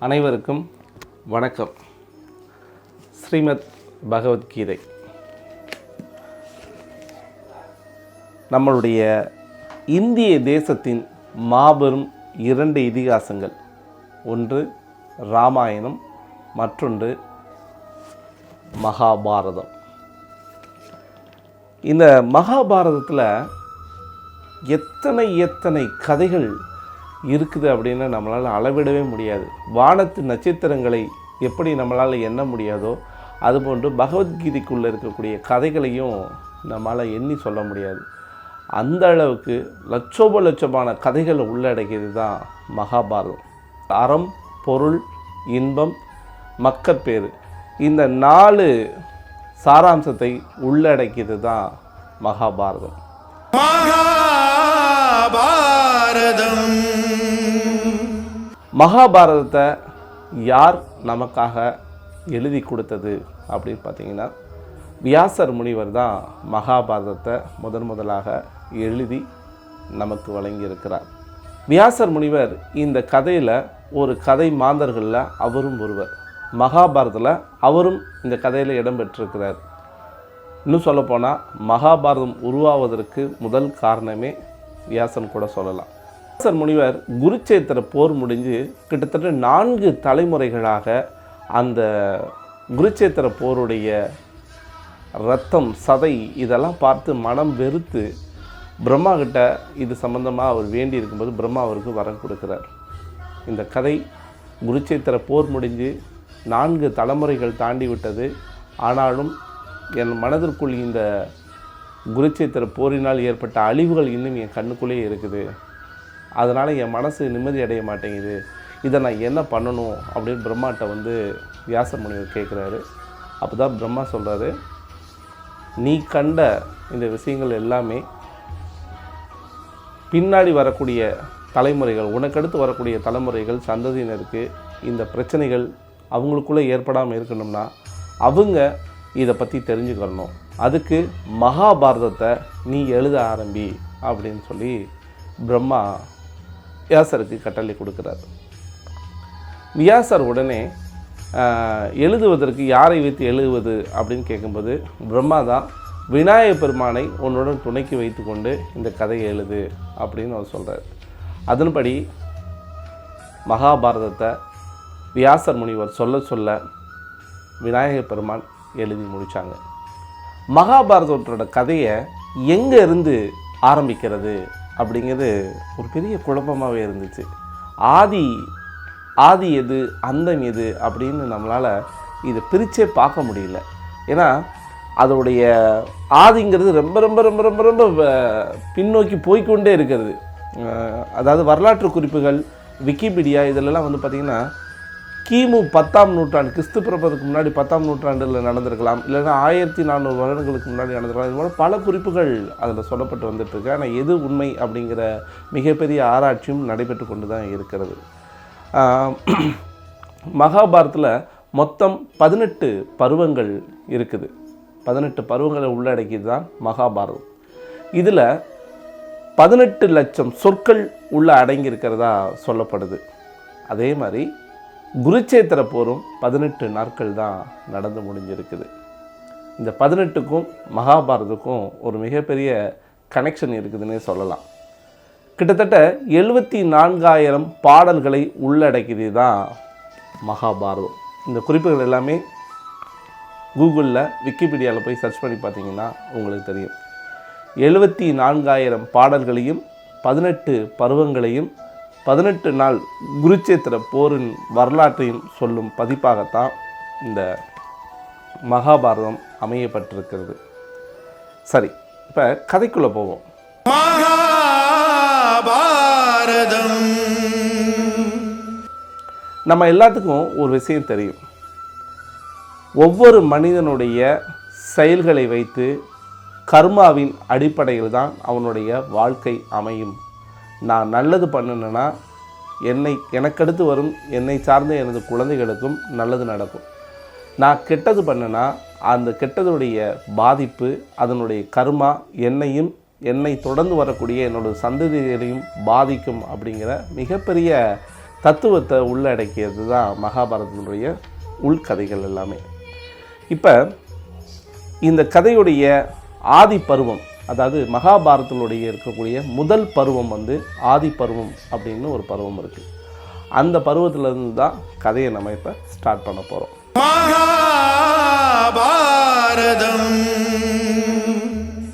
அனைவருக்கும் வணக்கம். ஸ்ரீமத் பகவத்கீதை. நம்மளுடைய இந்திய தேசத்தின் மாபெரும் இரண்டு இதிகாசங்கள். ஒன்று ராமாயணம் மற்றொன்று மகாபாரதம். இந்த மகாபாரதத்தில் எத்தனை எத்தனை கதைகள் இருக்குது அப்படின்னு நம்மளால் அளவிடவே முடியாது. வானத்து நட்சத்திரங்களை எப்படி நம்மளால் எண்ண முடியாதோ அதுபோன்று பகவத்கீதைக்குள்ளே இருக்கக்கூடிய கதைகளையும் நம்மளால் எண்ணி சொல்ல முடியாது. அந்த அளவுக்கு லட்சோப லட்சமான கதைகளை உள்ளடக்கியது தான் மகாபாரதம். அறம் பொருள் இன்பம் மக்கட்பேறு. இந்த நாலு சாராம்சத்தை உள்ளடக்கியது தான் மகாபாரதம். மகாபாரதத்தை யார் நமக்காக எழுதி கொடுத்தது அப்படின்னு பார்த்தீங்கன்னா வியாசர் முனிவர் தான் மகாபாரதத்தை முதன் முதலாக எழுதி நமக்கு வழங்கியிருக்கிறார். வியாசர் முனிவர் இந்த கதையில் ஒரு கதை மாந்தர்களில் அவரும் ஒருவர். மகாபாரதத்தில் அவரும் இந்த கதையில் இடம்பெற்றிருக்கிறார் இன்னும் சொல்லப்போனால் மகாபாரதம் உருவாவதற்கு முதல் காரணமே வியாசன் கூட சொல்லலாம். வியாசர் முனிவர் குருச்சேத்திர போர் முடிஞ்சு கிட்டத்தட்ட நான்கு தலைமுறைகளாக அந்த குருச்சேத்திர போருடைய ரத்தம் சதை இதெல்லாம் பார்த்து மனம் வெறுத்து பிரம்மா கிட்ட இது சம்பந்தமாக அவர் வேண்டி இருக்கும்போது பிரம்மா அவருக்கு வரம் கொடுக்கிறார். இந்த கதை குருச்சேத்திர போர் முடிஞ்சு நான்கு தலைமுறைகள் தாண்டி விட்டது. ஆனாலும் என் மனதிற்குள் இந்த குருச்சேத்திர போரினால் ஏற்பட்ட அழிவுகள் இன்னும் என் கண்ணுக்குள்ளேயே இருக்குது. அதனால் என் மனசு நிம்மதி அடைய மாட்டேங்குது. இதை நான் என்ன பண்ணணும் அப்படின்னு பிரம்மாட்ட வந்து வியாச முனிவர் கேட்குறாரு. அப்போ தான் பிரம்மா சொல்கிறாரு நீ கண்ட இந்த விஷயங்கள் எல்லாமே பின்னாடி வரக்கூடிய தலைமுறைகள் உனக்கடுத்து வரக்கூடிய தலைமுறைகள் சந்ததியினருக்கு இந்த பிரச்சனைகள் அவங்களுக்குள்ளே ஏற்படாமல் இருக்கணும்னா அவங்க இதை பற்றி தெரிஞ்சுக்கணும். அதுக்கு மகாபாரதத்தை நீ எழுத ஆரம்பி அப்படின்னு சொல்லி பிரம்மா வியாசருக்கு கட்டளை கொடுக்கிறார். வியாசர் உடனே எழுதுவதற்கு யாரை வைத்து எழுதுவது? அப்படின்னு கேட்கும்போது பிரம்மா தான் விநாயக பெருமானை உன்னுடன் துணைக்கு வைத்துக்கொண்டு இந்த கதையை எழுது அப்படின்னு அவர் சொல்கிறார் அதன்படி மகாபாரதத்தை வியாசர் முனிவர் சொல்ல சொல்ல விநாயக பெருமான் எழுதி முடித்தாங்க மகாபாரதத்தோட கதையை எங்கே இருந்து ஆரம்பிக்கிறது? அப்படிங்கிறது ஒரு பெரிய குழப்பமாகவே இருந்துச்சு. ஆதி ஆதி எது அந்தம் எது அப்படின்னு நம்மளால் இதை பிரித்தே பார்க்க முடியல. ஏன்னா அதோடைய ஆதிங்கிறது ரொம்ப ரொம்ப ரொம்ப ரொம்ப ரொம்ப பின்னோக்கி போய்க்கொண்டே இருக்கிறது. அதாவது வரலாற்று குறிப்புகள் விக்கிபீடியா இதிலெல்லாம் வந்து பார்த்திங்கன்னா கிமு பத்தாம் நூற்றாண்டு கிறிஸ்து பிறப்பதுக்கு முன்னாடி பத்தாம் நூற்றாண்டில் நடந்திருக்கலாம். இல்லைன்னா ஆயிரத்தி நானூறு வருடங்களுக்கு முன்னாடி நடந்திருக்கலாம். இது போல பல குறிப்புகள் அதில் சொல்லப்பட்டு வந்துட்டுருக்கு ஆனால் எது உண்மை அப்படிங்கிற மிகப்பெரிய ஆராய்ச்சியும் நடைபெற்று கொண்டு தான் இருக்கிறது. மகாபாரத்தில் மொத்தம் பதினெட்டு பருவங்கள் இருக்குது. பதினெட்டு பருவங்களை உள்ளடக்கியது தான் மகாபாரதம். இதில் பதினெட்டு லட்சம் சொற்கள் உள்ள அடங்கியிருக்கிறதா சொல்லப்படுது. அதே மாதிரி குருச்சேத்திர போரும் பதினெட்டு நாட்கள் தான் நடந்து முடிஞ்சிருக்குது. இந்த பதினெட்டுக்கும் மகாபாரதுக்கும் ஒரு மிகப்பெரிய கனெக்ஷன் இருக்குதுன்னே சொல்லலாம். கிட்டத்தட்ட எழுபத்தி நான்காயிரம் பாடல்களை உள்ளடக்கியது தான் மகாபாரதம். இந்த குறிப்புகள் எல்லாமே கூகுளில் விக்கிபீடியாவில் போய் சர்ச் பண்ணி பார்த்தீங்கன்னா உங்களுக்கு தெரியும். எழுபத்தி நான்காயிரம் பாடல்களையும் பதினெட்டு பருவங்களையும் பதினெட்டு நாள் குருச்சேத்திர போரின் வரலாற்றையும் சொல்லும் பதிப்பாகத்தான் இந்த மகாபாரதம் அமையப்பட்டிருக்கிறது. சரி இப்போ கதைக்குள்ளே போவோம். மகாபாரதம். நம்ம எல்லாத்துக்கும் ஒரு விஷயம் தெரியும். ஒவ்வொரு மனிதனுடைய செயல்களை வைத்து கர்மாவின் அடிப்படையில் தான் அவனுடைய வாழ்க்கை அமையும். நான் நல்லது பண்ணினேன்னா என்னை எனக்கடுத்து வரும் என்னை சார்ந்த எனது குழந்தைகளுக்கும் நல்லது நடக்கும். நான் கெட்டது பண்ணேன்னா அந்த கெட்டதுடைய பாதிப்பு அதனுடைய கர்மா என்னையும் என்னை தொடர்ந்து வரக்கூடிய என்னோட சந்ததிகளையும் பாதிக்கும் அப்படிங்கிற மிகப்பெரிய தத்துவத்தை உள்ளடக்கியது தான் மகாபாரதத்தினுடைய உள்கதைகள் எல்லாமே. இப்போ இந்த கதையுடைய ஆதி பருவம் அதாவது மகாபாரதத்தினுடைய இருக்கக்கூடிய முதல் பருவம் வந்து ஆதி பருவம் அப்படின்னு ஒரு பருவம் இருக்குது அந்த பருவத்திலேருந்து தான் கதையை நம்ம இப்போ ஸ்டார்ட் பண்ண போகிறோம் மகாபாரதம்.